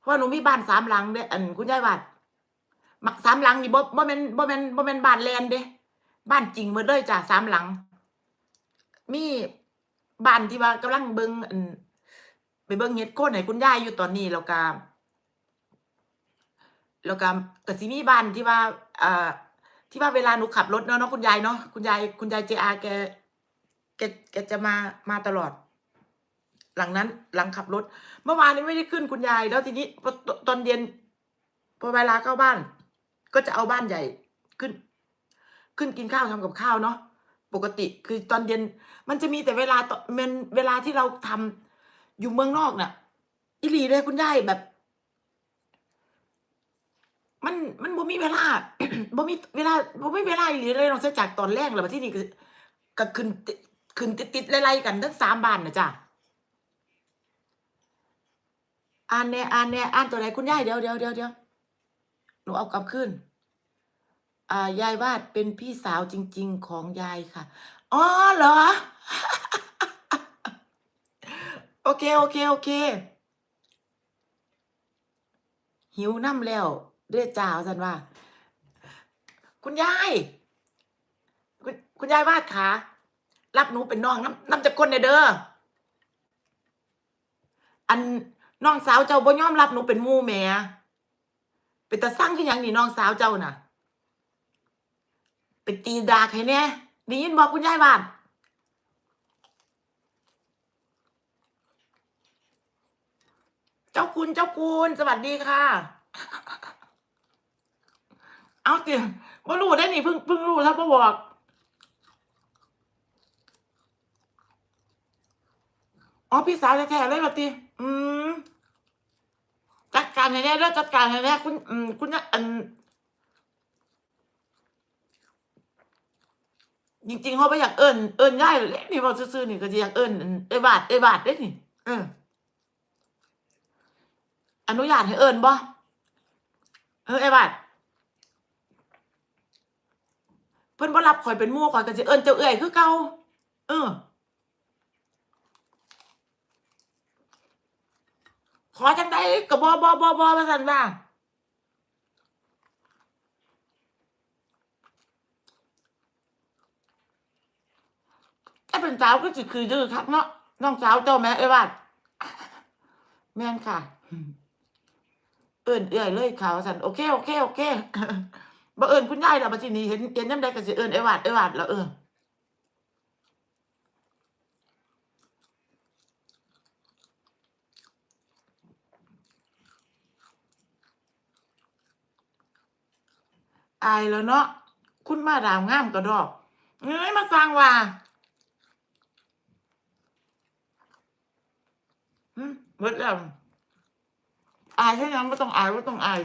เพราะหนูมีบ้านสามหลังเด้อันคุณยายว่ามักสามหลังนี่บ่บ่แม่นบ่แม่นบ่แม่นบ้านแลนเด้บ้านจริงหมดเลยจ้ะสามหลัง มีบ้านที่ว่ากำลังเบิ่งอันไปเบิ่งเฮ็ดโคนให้คุณยายอยู่ตอนนี้แล้วก็แล้วก็ก็สิมีบ้านที่ว่าอ่าที่ว่าเวลาหนูขับรถเนาะเนาะคุณยายเนาะคุณยายคุณยายเจอาแกแกแกจะมามาตลอด หลังนั้นหลังขับรถ เมื่อวานนี้ไม่ได้ขึ้นคุณยาย แล้วทีนี้ตอนเย็นพอเวลาเข้าบ้าน ก็จะเอาบ้านใหญ่ขึ้น ขึ้นกินข้าวทำกับข้าวเนาะปกติคือตอนเย็น มันจะมีแต่เวลาตอนมันเวลาที่เราทำอยู่เมืองนอกน่ะอิหลีเลยคุณยายแบบ มันมันบ่มีเวลาบ่มีเวลาบ่มีเวลาอีหลีเลยนอกจากตอนแรกแล้วบัดที่นี่ก็ก็ขึ้นติขึ้นติดๆไล่ๆกันทั้งสามบ้านนะจ้ะ อ่านแน่อ่านแน่อ่านตัวไหนคุณยายเดี๋ยวเดี๋ยวเดี๋ยวเดี๋ยวหนูเอากลับคืนอ่ายายวาดเป็นพี่สาวจริง ๆ ของยายค่ะอ๋อเหรอ โอเคโอเคโอเค หิวน้ำแล้วเด้อจ้าสันว่า คุณยายคุณคุณยายวาดขารับหนูเป็นน้องน้ำน้ำจากคนเนเด้ออัน น้องสาวเจ้าบ่ยอมรับหนูเป็นมู่แม่เป็นตาสั่งคือหยังนี่น้องสาวเจ้าน่ะ เป็นตีดาให้แน่ได้ยินบอกคุณยายวาดเจ้าคุณเจ้าคุณสวัสดีค่ะ เอาสิว่ารู้ได้นี่เพิ่งเพิ่งรู้ถ้าพ่บอก อ๋อพี่สาวแท้ๆเลยปะติอืมจัดการให้แน่แล้วจัดการให้แน่คุณอืมคุณเนี่ยอันจริงๆเขาไม่อยากเอิญเอิญย่ายเลยนี่บอกซื่อๆนี่ก็จะอยากเอิญเอบาทเอบาทได้นี่เอออนุญาตให้เอิญบ่เออไอ้บาดเพิ่นบ่รับข่อยเป็นมู่ข่อยก็สิเอิ้นเจ้าเอื้อยคือเก่าเออ ขอจังได๋ ก็บ่บ่บ่บ่ว่าซั่นว่าถ้าเป็นสาวก็สิคือดื้อคักเนาะน้องสาวเจ้าแม่ไอ้บาดแม่นค่ะ เอิ้นเอื้อยเลยค่ะว่าซั่นโอเคโอเคโอเคบ่เอิ้นคุณยายแล้วบัดทีนี้เห็นเห็นยามใดก็สิเอิ้นไอ้วาดไอ้วาดแล้วเออ อายแล้วเนาะคุณมาดามงามกระดอกเอ้ยมาฟังว่าเบิดแล้วอายใช่ยังไม่ต้องอายไม่ต้องอาย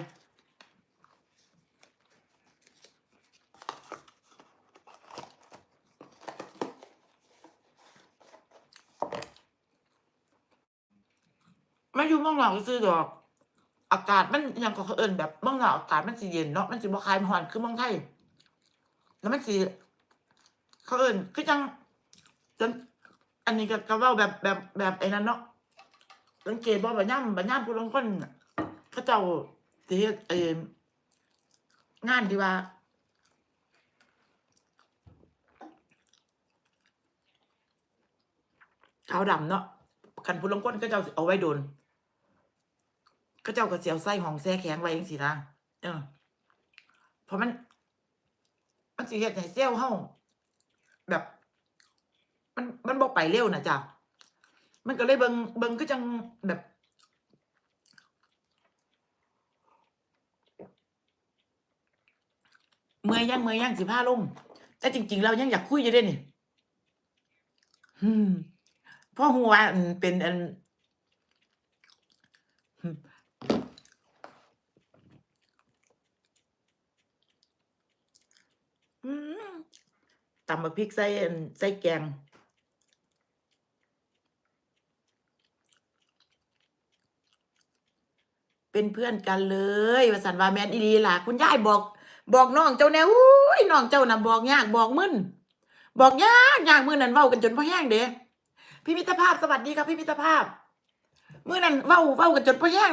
ไม่ยู่เมืองนอกซื้อดอก อากาศมันยังก็เขาเอิญแบบเมืองนอกอากาศมันสิเย็นเนาะมันสิบ่คลายมันร้อนคือเมืองไทยแล้วมันสิเขาเอิญคือจังจังอันนี้ก็ก็เว้าแบบแบบแบบไอ้นั้นเนาะสังเกตบ่บัดย่ำบัดย่ำผู้ลงคนน่ะเขาเจ้าสิเฮ็ดไอ้งานที่ว่าขาวดำเนาะคันผู้ลงคนก็เจ้าเอาไว้โดน ก็เจ้าก็สิเอาใส่ห้องแช่แข็งไว้จังซี่นะเออเพราะมัน มันสิเฮ็ดให้เซลล์เฮาแบบ มันมันบ่ไปเร็วน่ะจ้ะมันก็เลยเบิงเบิงคือจังแบบเมื่อยยังเมื่อยยังสิพาลงแต่จริง ๆ เรายังอยากคุยอยู่ด้นี่อืมเพราะหัวเป็นอันอืมอืมตำบักพริกใส่ใส่แกงเป็นเพื่อนกันเลยว่าสันว่าแมนอีหลีล่ะคุณยายบอก บอกน้องเจ้าแน่อุ้ยน้องเจ้าน่ะบอกยากบอกมึนบอกยากยากมือนั้นเว้ากันจนพ่อแห้งเด้พี่มิตรภาพสวัสดีครับพี่มิตรภาพมือนั้นเว้าเว้ากันจนพ่อแห้ง